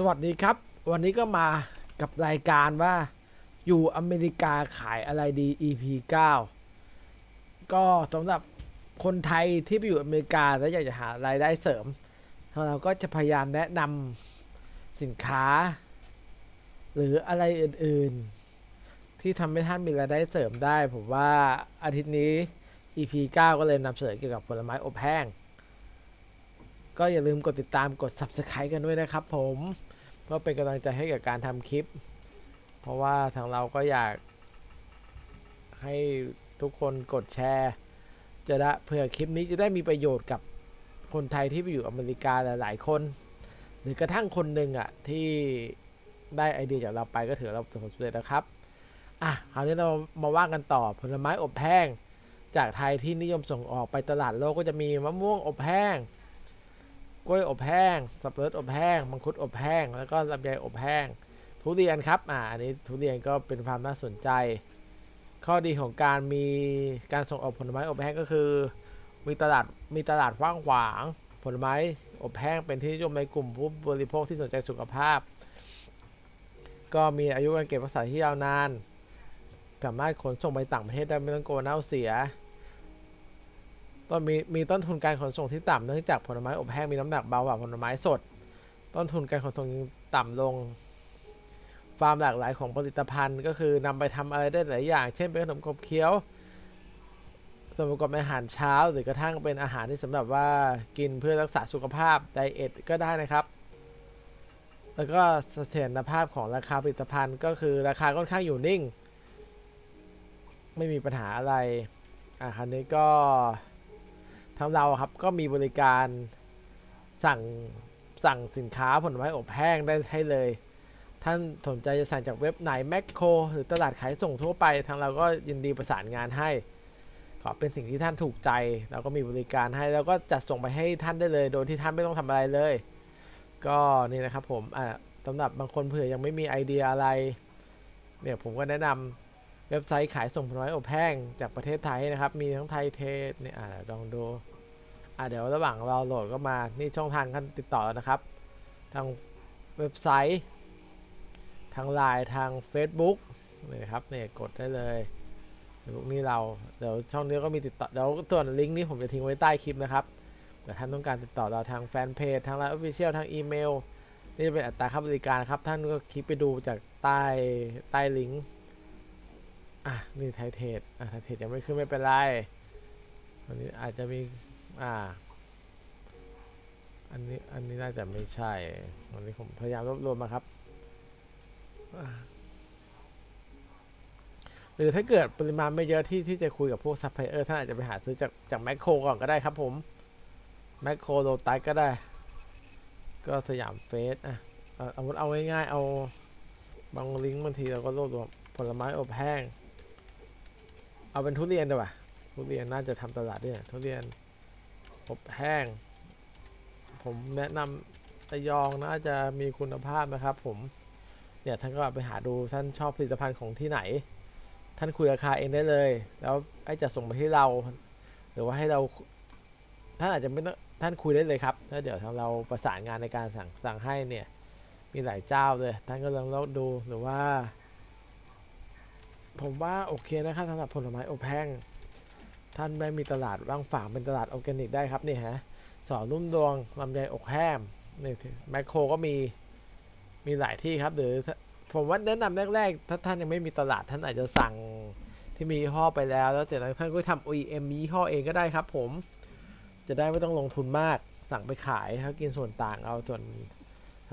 สวัสดีครับ วันนี้ก็มากับรายการว่าอยู่อเมริกาขายอะไรดี EP 9 ก็สำหรับคนไทยที่ไปอยู่อเมริกาแล้วอยากจะหารายได้เสริม เราก็จะพยายามแนะนำสินค้า หรืออะไรอื่นๆ ที่ทำให้ท่านมีรายได้เสริมได้ ผมว่าอาทิตย์นี้ EP 9 ก็เลยนำเสนอเกี่ยวกับผลไม้อบแห้งก็อย่าลืมกดติดตามกด Subscribe กันด้วยนะครับผม เพื่อเป็นกำลังใจให้กับการทำคลิป เพราะว่าทางเราก็อยาก ให้ทุกคนกดแชร์ จะได้เพื่อคลิปนี้จะได้มีประโยชน์กับคนไทยที่ไปอยู่อเมริกาหลาย ๆ คน หรือกระทั่งคนหนึ่งอะที่ได้ไอเดียจากเราไปก็ถือเราประสบความสำเร็จนะครับอะคราวนี้เรามาว่ากันต่อผลไม้อบแห้ง จากไทยที่นิยมส่งออกไปตลาดโลกก็จะมีมะม่วงอบแห้ง กล้วยอบแห้งสับปะรดอบแห้งมังคุดอบแห้ง แล้วก็ลำไยอบแห้ง ทุเรียนครับ อ่า อันนี้ทุเรียนก็เป็นความน่าสนใจ ข้อดีของการมีการส่งออกผลไม้อบแห้งก็คือ มีตลาดมีตลาดกว้างขวาง ผลไม้อบแห้งเป็นที่นิยมในกลุ่มผู้บริโภคที่สนใจสุขภาพ ก็มีอายุการเก็บรักษาที่ยาวนาน สามารถขนส่งไปต่างประเทศได้ไม่ต้องกลัวเน่าเสีย ต้นมีมีต้นทุนการขนส่งที่ต่ำเนื่องจากผลไม้อบแห้งมีน้ำหนักเบากว่าผลไม้สด ต้นทุนการขนส่งต่ำลงความหลากหลายของผลิตภัณฑ์ ก็คือนำไปทำอะไรได้หลายอย่าง เช่นเป็นขนมขบเคี้ยวส่วนประกอบอาหารเช้า หรือกระทั่งเป็นอาหารที่สำหรับว่ากินเพื่อรักษาสุขภาพไดเอทก็ได้นะครับ แล้วก็เสถียรภาพของราคาผลิตภัณฑ์ก็คือราคาค่อนข้างอยู่นิ่ง ไม่มีปัญหาอะไรอะคราวนี้ก็ ทางเราครับก็มีบริการสั่งสั่งสินค้าผลไม้อบแห้งได้ให้เลย ท่านสนใจจะสั่งจากเว็บไหนแมคโครหรือตลาดขายส่งทั่วไป ทางเราก็ยินดีประสานงานให้ ขอเป็นสิ่งที่ท่านถูกใจ เราก็มีบริการให้ แล้วก็จัดส่งไปให้ท่านได้เลย โดยที่ท่านไม่ต้องทำอะไรเลย ก็นี่นะครับผมอะสำหรับบางคนเผื่อยังไม่มีไอเดียอะไรเนี่ยผมก็แนะนำเว็บไซต์ขายส่งผลไม้อบแห้งจากประเทศไทยนะครับ มีทั้งไทยเทสเนี่ยอ่าลองดู อ่าเดี๋ยวระหว่างเราโหลดก็มานี่ช่องทางการติดต่อแล้วนะครับ ทางเว็บไซต์ ทางไลน์ทาง Facebook นี่นะครับเนี่ยกดได้เลยเฟซบุ๊กนี่เราเดี๋ยวช่องนี้ก็มีติดต่อเดี๋ยวส่วนลิงก์นี้ผมจะทิ้งไว้ใต้คลิปนะครับเผื่อท่านต้องการติดต่อเราทางแฟนเพจทางไลน์ออฟฟิเชียลทางอีเมลนี่จะเป็นอัตราค่าบริการครับ ท่านก็คลิกไปดูจากใต้ใต้ลิงก์อะนี่ไทยเทรดอะไทยเทรดยังไม่ขึ้นไม่เป็นไรวันนี้อาจจะมี อ่า อันนี้ อันนี้น่าจะไม่ใช่ วันนี้ผมพยายามรวบรวมมาครับ หรือถ้าเกิดปริมาณไม่เยอะที่ที่จะคุยกับพวกซัพพลายเออร์ท่านอาจจะไปหาซื้อจากจากแมคโครก่อนก็ได้ครับผมแมคโครโลตัสก็ได้ ก็สยามเฟสอะเอาเอาเอาง่ายๆเอาบางลิงก์บางทีเราก็รวบรวมผลไม้อบแห้ง เอาเป็นทุเรียนดีกว่าทุเรียนน่าจะทำตลาดด้วยทุเรียน อบแห้ง ผมแนะนำระยองน่าจะมีคุณภาพนะครับผม เนี่ยท่านก็ไปหาดูท่านชอบผลิตภัณฑ์ของที่ไหน ท่านคุยราคาเองได้เลย แล้วไอ้จะส่งไปที่เรา หรือว่าให้เราท่านอาจจะไม่ต้องท่านคุยได้เลยครับแล้วเดี๋ยวทางเราประสานงานในการสั่งสั่งให้เนี่ย มีหลายเจ้าเลย ท่านก็ลองลองดูหรือว่า ผมว่าโอเคนะครับสำหรับผลไม้อบแห้ง ท่านได้มีตลาดว่างฝางเป็นตลาดออร์แกนิกได้ครับนี่ฮะสอนรุ่มดวงลำไยอกแห้งนี่แมคโครก็มีมีหลายที่ครับ หรือผมว่าแนะนำแรกๆถ้าท่านยังไม่มีตลาดท่านอาจจะสั่งที่มียี่ห้อไปแล้ว แล้วจากนั้นท่านก็ทำ OEM ยี่ห้อเองก็ได้ครับ ผม จะได้ไม่ต้องลงทุนมาก สั่งไปขายเขากินส่วนต่างเอาส่วน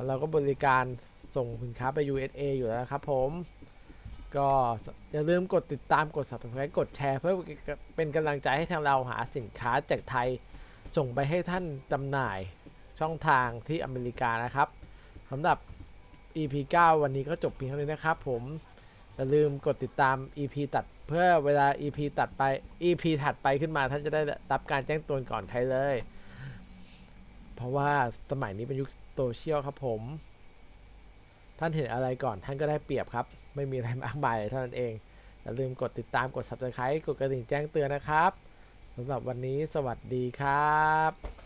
เราก็บริการส่งสินค้าไป USA อยู่แล้วครับผม ก็อย่าลืมกดติดตามกด subscribe กดแชร์เพื่อเป็นกำลังใจให้ทางเราหาสินค้าจากไทย ส่งไปให้ท่านจำหน่ายช่องทางที่อเมริกานะครับสำหรับ EP 9 วันนี้ก็จบเพียงเท่านี้นะครับผมอย่าลืมกดติดตาม EP ตัดเพื่อเวลา EP ตัดไป EP ถัดไปขึ้นมาท่านจะได้รับการแจ้งเตือนก่อนใครเลย เพราะว่าสมัยนี้เป็นยุคโซเชียลครับผม ท่านเห็นอะไรก่อนท่านก็ได้เปรียบครับ ไม่มีอะไรมากมายเท่านั้นเอง อย่าลืมกดติดตามกด subscribe กดกระดิ่งแจ้งเตือนนะครับสำหรับวันนี้สวัสดีครับ